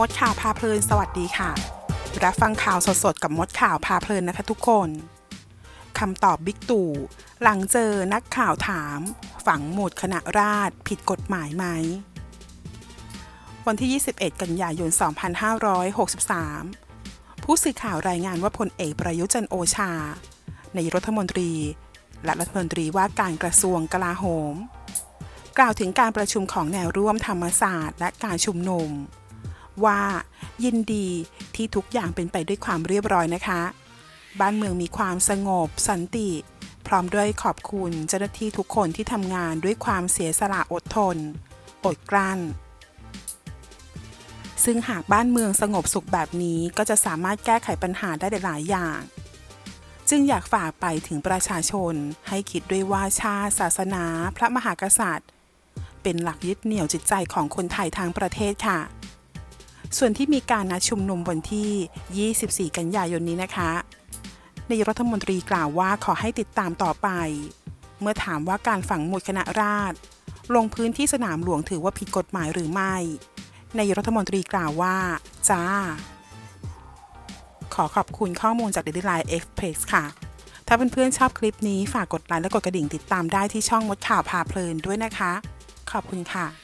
มดข่าวพาเพลินสวัสดีค่ะ รับฟังข่าวสดๆ กับมดข่าวพาเพลินนะคะทุกคนคำตอบบิ๊กตู่ หลังเจอนักข่าวถาม ฝังหมุดคณะราษฎรผิดกฎหมายไหม วันที่ 21 กันยายน 2563 ผู้สื่อข่าวรายงานว่าพลเอกประยุจันโอชา ในรัฐมนตรี และรัฐมนตรีว่าการกระทรวงกลาโหม กล่าวถึงการประชุมของแนวร่วมธรรมศาสตร์ และการชุมนุม ว่า ยินดีที่ทุกอย่างเป็นไปด้วยความเรียบร้อยนะคะ บ้านเมืองมีความสงบสันติ พร้อมด้วยขอบคุณเจ้าหน้าที่ทุกคนที่ทำงานด้วยความเสียสละอดทน อดกลั้น ซึ่งหากบ้านเมืองสงบสุขแบบนี้ก็จะสามารถแก้ไขปัญหาได้หลายอย่าง จึงอยากฝากไปถึงประชาชนให้คิดด้วยว่าชาติศาสนา พระมหากษัตริย์ เป็นหลักยึดเหนี่ยวจิตใจของคนไทยทางประเทศค่ะ ส่วนที่มีการนัดชุมนุมวันที่ 24 กันยายนนี้นะคะนายรัฐมนตรีกล่าวว่าขอให้ติดตามต่อไป เมื่อถามว่าการฝังหมุดคณะราษฎรลงพื้นที่สนามหลวงถือว่าผิดกฎหมายหรือไม่นายรัฐมนตรีกล่าวว่า จ้า ขอขอบคุณข้อมูลจาก Daily Line Express ค่ะ ถ้าเพื่อนๆชอบคลิปนี้ฝากกดไลค์และกดกระดิ่งติดตามได้ที่ช่องมดข่าวพาเพลินด้วยนะคะ ขอบคุณค่ะ